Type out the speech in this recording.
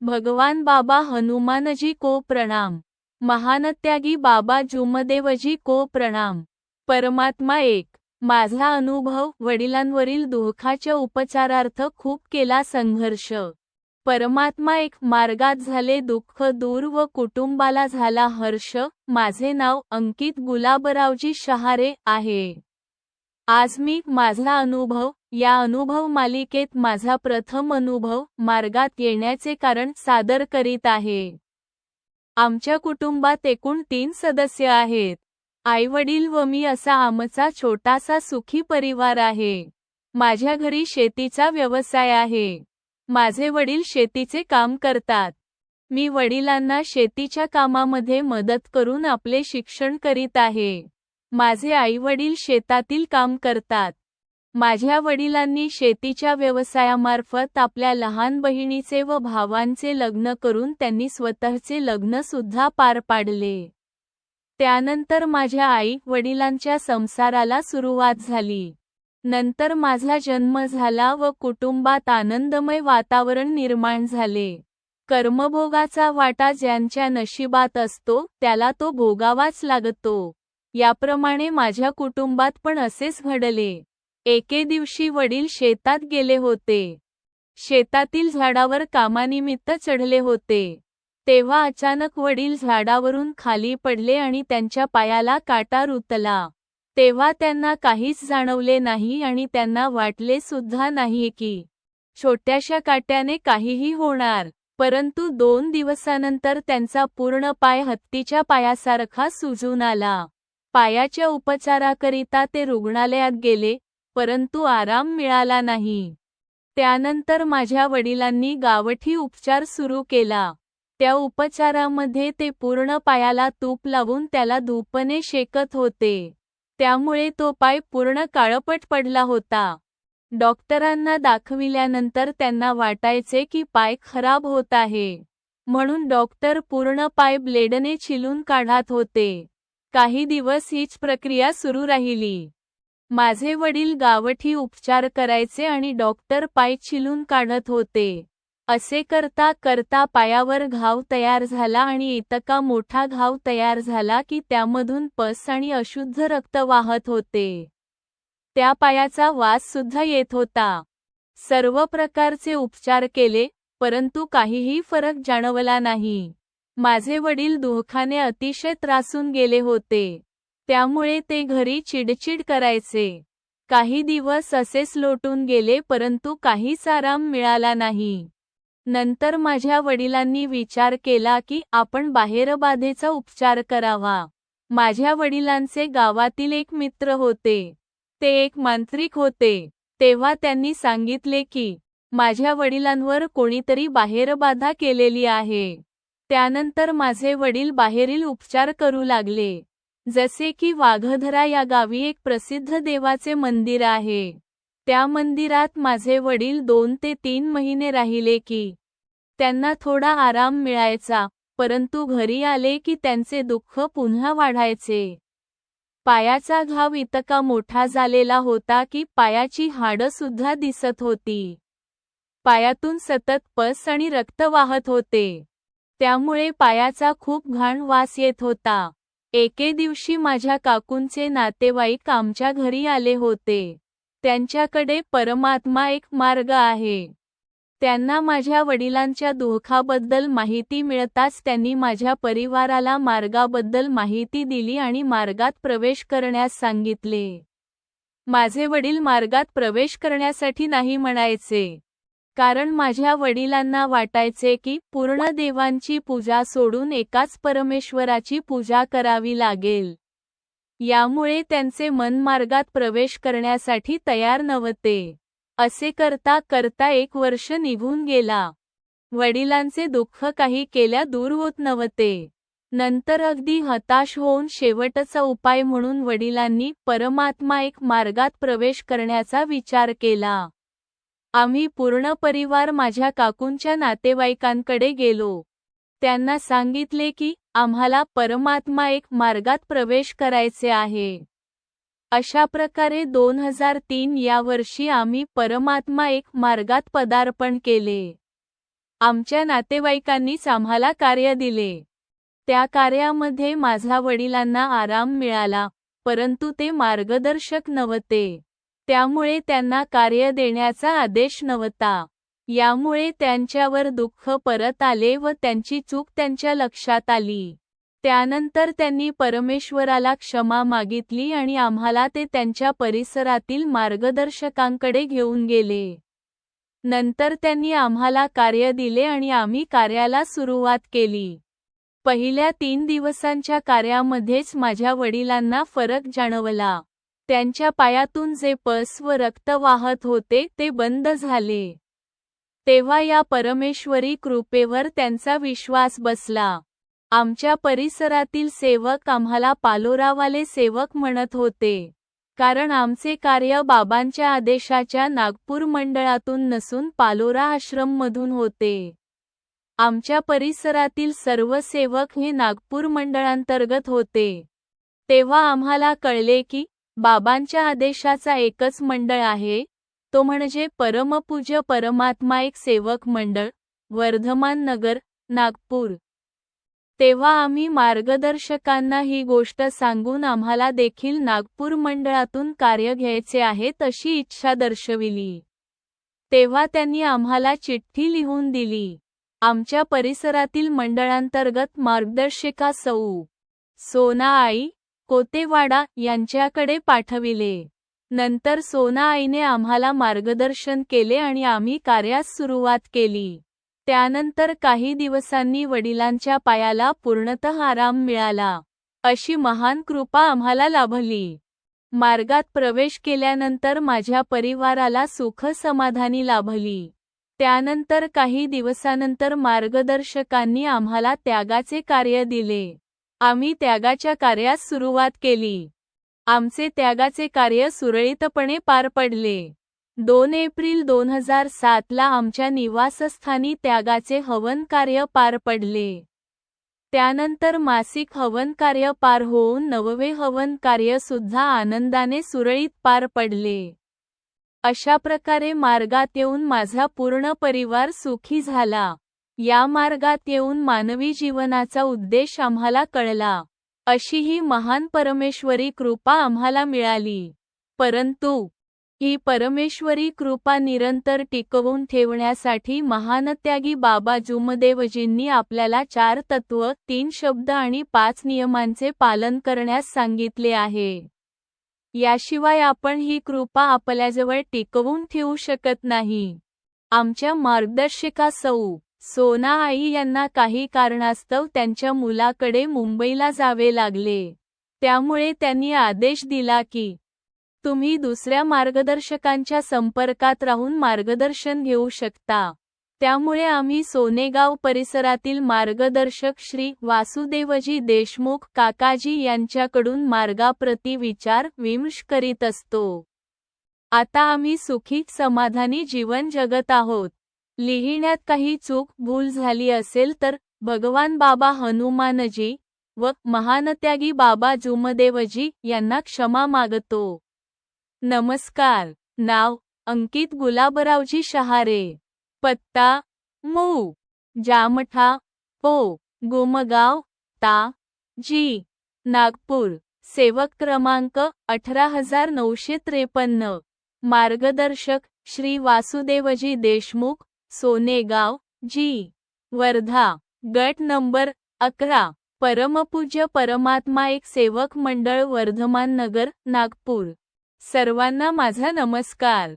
भगवान बाबा हनुमानजी को प्रणाम. महानत्यागी बाबा जुमदेवजी को प्रणाम. परमात्मा एक. माझा अनुभव वडिलांवरील दुःखाच्या उपचारार्थ खूप केला संघर्ष. परमात्मा एक मार्गात झाले दुःख दूर व कुटुंबाला झाला हर्ष. माझे नाव अंकित गुलाबरावजी शहारे आहे. आज मी माझा अनुभव या अनुभव मालिकेत माझा प्रथम अनुभव मार्गात येण्याचे कारण सादर करीत आहे. आमच्या कुटुंबात एकूण तीन सदस्य आहेत. आईवडील व मी असा आमचा छोटासा सुखी परिवार आहे. माझ्या घरी शेतीचा व्यवसाय आहे. माझे वडील शेतीचे काम करतात. मी वडिलांना शेतीच्या कामामध्ये मदत करून आपले शिक्षण करीत आहे. माझे आईवडील शेतातील काम करतात. माझ्या वडिलांनी शेतीच्या व्यवसायामार्फत आपल्या लहान बहिणीचे व भावांचे लग्न करून त्यांनी स्वतःचे लग्न सुद्धा पार पाडले. त्यानंतर माझ्या आई वडिलांच्या संसाराला सुरुवात झाली. नंतर माझा जन्म झाला व कुटुंबात आनंदमय वातावरण निर्माण झाले. कर्मभोगाचा वाटा ज्यांच्या नशिबात असतो त्याला तो भोगावाच लागतो. याप्रमाणे माझ्या कुटुंबात पण असेच घडले. एके दिवशी वडील शेतात गेले होते. शेतातील झाडावर कामानिमित्त चढले होते. तेव्हा अचानक वडील झाडावरून खाली पडले आणि त्यांच्या पायाला काटा रुतला. तेव्हा त्यांना काहीच जाणवले नाही आणि त्यांना वाटले सुद्धा नाही की छोट्याशा काट्याने काहीही होणार परंतु दोन दिवसानंतर त्यांचा पूर्ण पाय हत्तीच्या पायासारखा सुजून आला. पायाच्या उपचाराकरिता ते रुग्णालयात गेले परंतु आराम मिळाला नाही. त्यानंतर माझ्या वडिलांनी गावठी उपचार सुरू केला. त्या उपचारामध्ये ते पूर्ण पायाला तूप लावून त्याला धूपने शेकत होते. त्यामुळे तो पाय पूर्ण काळपट पडला होता. डॉक्टरांना दाखविल्यानंतर त्यांना वाटायचे की पाय खराब होत आहे. म्हणून डॉक्टर पूर्ण पाय ब्लेडने छिलून काढत होते. काही दिवस हीच प्रक्रिया सुरू राहिली. माझे वडील गावठी उपचार करायचे आणि डॉक्टर पाय छिलून काढत होते. असे करता करता पायावर घाव तयार झाला आणि इतका मोठा घाव तयार झाला की त्यामधून पस आणि अशुद्ध रक्त वाहत होते. त्या पायाचा वास सुद्धा येत होता. सर्व प्रकारचे उपचार केले परंतु काहीही फरक जाणवला नाही. माझे वडील दुःखाने अतिशय त्रासून गेले होते. त्यामुळे ते घरी चिडचिड करायचे. काही दिवस असेच लोटून गेले परंतु काहीच आराम मिळाला नाही. नंतर माझ्या वडिलांनी विचार केला की आपण बाहेरबाधेचा उपचार करावा. माझ्या वडिलांचे गावातील एक मित्र होते. ते एक मांत्रिक होते. तेव्हा त्यांनी सांगितले की माझ्या वडिलांवर कोणीतरी बाहेरबाधा केलेली आहे. त्यानंतर माझे वडील बाहेरील उपचार करू लागले. जसे की वाघधरा या गावी एक प्रसिद्ध देवाचे मंदिर आहे. त्या मंदिरात माझे वडील दोन ते तीन महिने राहिले की त्यांना थोडा आराम मिळायचा परंतु घरी आले की त्यांचे दुःख पुन्हा वाढायचे. पायाचा घाव इतका मोठा झालेला होता की पायाची हाडं सुद्धा दिसत होती. पायातून सतत पस आणि रक्त वाहत होते. त्यामुळे पायाचा खूप घाण वास येत होता. एके दिवशी माझ्या काकूंचे नातेवाईक आमच्या घरी आले होते. त्यांच्याकडे परमात्मा एक मार्ग आहे. त्यांना माझ्या वडिलांच्या दुःखाबद्दल माहिती मिळताच त्यांनी माझ्या परिवाराला मार्गाबद्दल माहिती दिली आणि मार्गात प्रवेश करण्यास सांगितले. माझे वडील मार्गात प्रवेश करण्यासाठी नाही म्हणायचे. कारण माझ्या वडिलांना वाटायचे की पूर्ण देवांची पूजा सोडून एकाच परमेश्वराची पूजा करावी लागेल. यामुळे त्यांचे मन मार्गात प्रवेश करण्यासाठी तयार नव्हते. असे करता करता एक वर्ष निघून गेला. वडिलांचे दुःख काही केल्या दूर होत नव्हते. नंतर अगदी हताश होऊन शेवटचा उपाय म्हणून वडिलांनी परमात्मा एक मार्गात प्रवेश करण्याचा विचार केला. आम्ही पूर्ण परिवार माझ्या काकूंच्या नातेवाईकांकडे गेलो. त्यांना सांगितले की आम्हाला परमात्मा एक मार्गात प्रवेश करायचे आहे. अशा प्रकारे दोन हजार तीन या वर्षी आम्ही परमात्मा एक मार्गात पदार्पण केले. आमच्या नातेवाईकांनीच आम्हाला कार्य दिले. त्या कार्यामध्ये माझा वडिलांना आराम मिळाला परंतु ते मार्गदर्शक नव्हते. त्यामुळे त्यांना कार्य देण्याचा आदेश नव्हता. यामुळे त्यांच्यावर दुःख परत आले व त्यांची चूक त्यांच्या लक्षात आली. त्यानंतर त्यांनी परमेश्वराला क्षमा मागितली आणि आम्हाला ते त्यांच्या परिसरातील मार्गदर्शकांकडे घेऊन गेले. नंतर त्यांनी आम्हाला कार्य दिले आणि आम्ही कार्याला सुरुवात केली. पहिल्या तीन दिवसांच्या कार्यामध्येच माझ्या वडिलांना फरक जाणवला. त्यांच्या पायातून जे पस व रक्त वाहत होते ते बंद झाले. तेव्हा या परमेश्वरी कृपेवर त्यांचा विश्वास बसला. आमच्या परिसरातील सेवक आम्हाला पालोरावाले सेवक म्हणत होते. कारण आमचे कार्य बाबांच्या आदेशाच्या नागपूर मंडळातून नसून पालोरा आश्रममधून होते. आमच्या परिसरातील सर्व सेवक हे नागपूर मंडळांतर्गत होते. तेव्हा आम्हाला कळले की बाबांच्या आदेशाचा एकच मंडळ आहे तो म्हणजे परमपूज्य परमात्मा एक सेवक मंडळ वर्धमान नगर नागपूर. तेव्हा आम्ही मार्गदर्शकांना ही गोष्ट सांगून आम्हाला देखील नागपूर मंडळातून कार्य घ्यायचे आहे तशी इच्छा दर्शविली. तेव्हा त्यांनी आम्हाला चिठ्ठी लिहून दिली. आमच्या परिसरातील मंडळांतर्गत मार्गदर्शिका सौ. सोना आई कोतेवाडा यांच्याकडे पाठविले. नंतर सोना आईने आम्हाला मार्गदर्शन केले आणि आम्ही कार्यास सुरुवात केली. त्यानंतर काही दिवसांनी वडिलांच्या पायाला पूर्णतः आराम मिळाला. अशी महान कृपा आम्हाला लाभली. मार्गात प्रवेश केल्यानंतर माझ्या परिवाराला सुख समाधानी लाभली. त्यानंतर काही दिवसानंतर मार्गदर्शकांनी आम्हाला त्यागाचे कार्य दिले. आम्ही त्यागाच्या कार्यास सुरुवात केली. आमचे त्यागाचे कार्य सुरळीतपणे पार पडले. दोन एप्रिल दोन हजार सातला आमच्या निवासस्थानी त्यागाचे हवन कार्य पार पडले. त्यानंतर मासिक हवन कार्य पार होऊन नववे हवन कार्य सुद्धा आनंदाने सुरळीत पार पडले. अशा प्रकारे मार्गात येऊन माझा पूर्ण परिवार सुखी झाला. या मार्गात येऊन मानवी जीवनाचा उद्देश आम्हाला कळला. अशी ही महान परमेश्वरी कृपा आम्हाला मिळाली. परंतु ही परमेश्वरी कृपा निरंतर टिकवून ठेवण्यासाठी महानत्यागी बाबा जुमदेवजींनी आपल्याला चार तत्व तीन शब्द आणि पाच नियमांचे पालन करण्यास सांगितले आहे. याशिवाय आपण ही कृपा आपल्याजवळ टिकवून ठेवू शकत नाही. आमच्या मार्गदर्शिका सौ. सोना आई यांना काही कारणास्तव त्यांच्या मुलाकडे मुंबईला जावे लागले. त्यामुळे त्यांनी आदेश दिला की तुम्ही दुसऱ्या मार्गदर्शकांच्या संपर्कात राहून मार्गदर्शन घेऊ शकता. त्यामुळे आम्ही सोनेगाव परिसरातील मार्गदर्शक श्री वासुदेवजी देशमुख काकाजी यांच्याकडून मार्गाप्रती विचार विमर्श करीत असतो. आता आम्ही सुखी समाधानी जीवन जगत आहोत. लिहिण्यात काही चूक भूल झाली असेल तर भगवान बाबा हनुमानजी व महानत्यागी बाबा जुमदेवजी यांना क्षमा मागतो. नमस्कार. नाव अंकित गुलाबरावजी शहारे. पत्ता मू. जामठा पो. गुमगाव ता. जी. नागपूर. सेवक क्रमांक अठरा हजार नऊशे त्रेपन्न. मार्गदर्शक श्री वासुदेवजी देशमुख सोनेगाव जी. वर्धा गट नंबर अकरा परमपूज्य परमात्मा एक सेवक मंडळ वर्धमान नगर नागपूर. सर्वांना माझा नमस्कार.